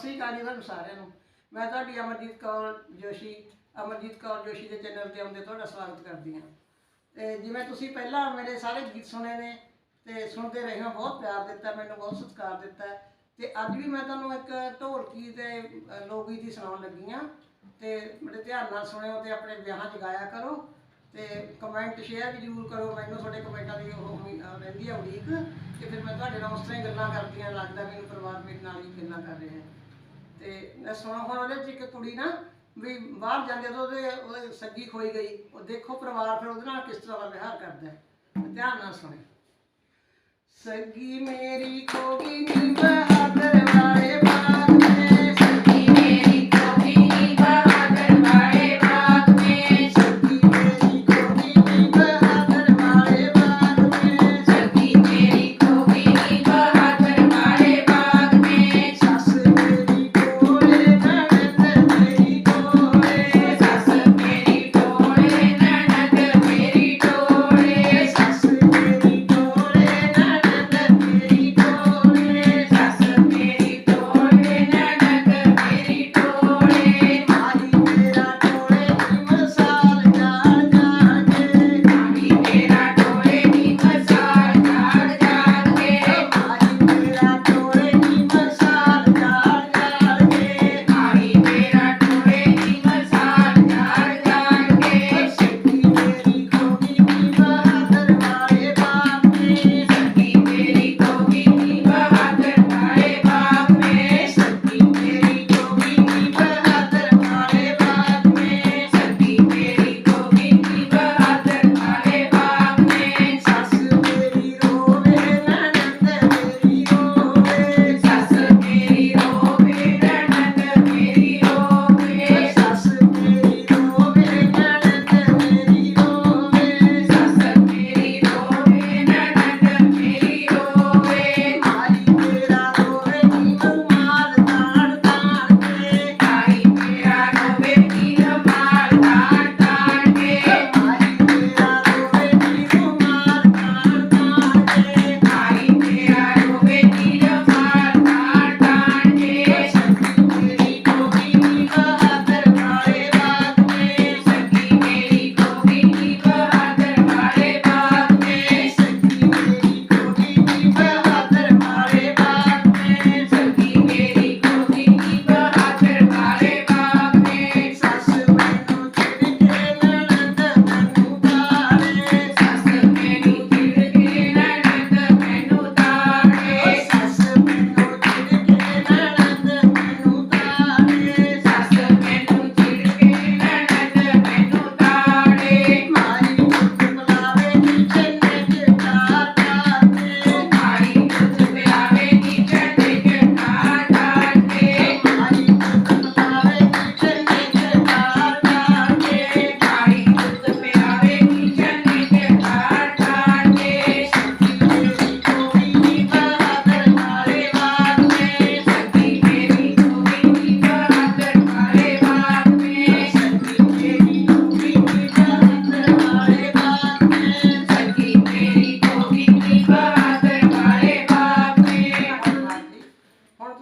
ਸਤਿ ਸ਼੍ਰੀ ਅਕਾਲ ਜੀ ਤੁਹਾਨੂੰ ਸਾਰਿਆਂ ਨੂੰ। ਮੈਂ ਤੁਹਾਡੀ ਅਮਰਜੀਤ ਕੌਰ ਜੋਸ਼ੀ, ਅਮਰਜੀਤ ਕੌਰ ਜੋਸ਼ੀ ਦੇ ਚੈਨਲ ਤੇ ਆਉਂਦੇ ਤੁਹਾਡਾ ਸਵਾਗਤ ਕਰਦੀ ਹਾਂ। ਤੇ ਜਿਵੇਂ ਤੁਸੀਂ ਪਹਿਲਾਂ ਮੇਰੇ ਸਾਰੇ ਗੀਤ ਸੁਣੇ ਨੇ ਤੇ ਸੁਣਦੇ ਰਹੇ ਹੋ, ਬਹੁਤ ਪਿਆਰ ਦਿੱਤਾ, ਮੈਨੂੰ ਬਹੁਤ ਸਤਿਕਾਰ ਦਿੱਤਾ ਤੇ ਅੱਜ ਵੀ ਮੈਂ ਤੁਹਾਨੂੰ ਇੱਕ ਢੋਲਕੀ ਤੇ ਲੋਗੀ ਲੋਕ ਸੁਣਾਉਣ ਲੱਗੀ ਹਾਂ। ਤੇ ਬੜੇ ਧਿਆਨ ਨਾਲ ਸੁਣਿਓ ਤੇ ਆਪਣੇ ਵਿਆਹਾਂ 'ਚ ਗਾਇਆ ਕਰੋ। ਤੇ ਕਮੈਂਟ ਸ਼ੇਅਰ ਵੀ ਜ਼ਰੂਰ ਕਰੋ, ਮੈਨੂੰ ਤੁਹਾਡੇ ਕਮੈਂਟਾਂ ਦੀ ਉਹ ਰਹਿੰਦੀ ਆ ਉਡੀਕ। ਤੇ ਫਿਰ ਮੈਂ ਤੁਹਾਡੇ ਨਾਲ ਉਸ ਤਰ੍ਹਾਂ ਹੀ ਗੱਲਾਂ ਕਰਦੀਆਂ ਲੱਗਦਾ ਮੈਨੂੰ ਪਰਿਵਾਰ ਮੇਰੇ ਨਾਲ ਹੀ ਗੱਲਾਂ ਕਰ ਰਿਹਾ ਹੈ। ਤੇ ਮੈਂ ਸੁਣਾ ਹੁਣ ਉਹਦੇ ਚ ਇੱਕ ਕੁੜੀ ਨਾ ਵੀ ਬਾਹਰ ਜਾਂਦੇ ਤੋਂ ਉਹਦੇ ਉਹਦੇ ਸੱਗੀ ਖੋਈ ਗਈ। ਉਹ ਦੇਖੋ ਪਰਿਵਾਰ ਫਿਰ ਉਹਦੇ ਨਾਲ ਕਿਸ ਤਰ੍ਹਾਂ ਦਾ ਵਿਹਾਰ ਕਰਦਾ ਹੈ। ਧਿਆਨ ਨਾਲ ਸੁਣੇ ਸੱਗੀ ਮੇਰੀ ਖੋ ਗਈ ਨੀ ਬਹਾਦਰ ਵਾਲੇ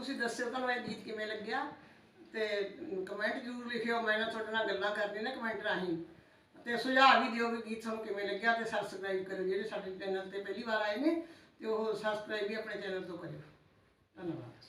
ਤੁਸੀਂ ਦੱਸਿਓ, ਤੁਹਾਨੂੰ ਇਹ ਗੀਤ ਕਿਵੇਂ ਲੱਗਿਆ? ਤੇ ਕਮੈਂਟ ਜ਼ਰੂਰ ਲਿਖਿਓ, ਮੈਂ ਨਾ ਤੁਹਾਡੇ ਨਾਲ ਗੱਲਾਂ ਕਰਨੀ ਨੇ ਕਮੈਂਟ ਰਾਹੀਂ। ਤੇ ਸੁਝਾਅ ਵੀ ਦਿਓ ਵੀ ਗੀਤ ਤੁਹਾਨੂੰ ਕਿਵੇਂ ਲੱਗਿਆ ਤੇ ਸਬਸਕ੍ਰਾਈਬ ਕਰੋ ਜਿਹੜੇ ਸਾਡੇ ਚੈਨਲ ਤੇ ਪਹਿਲੀ ਵਾਰ ਆਏ ਨੇ, ਤੇ ਉਹ ਸਬਸਕ੍ਰਾਈਬ ਵੀ ਆਪਣੇ ਚੈਨਲ ਤੋਂ ਕਰਿਓ। ਧੰਨਵਾਦ।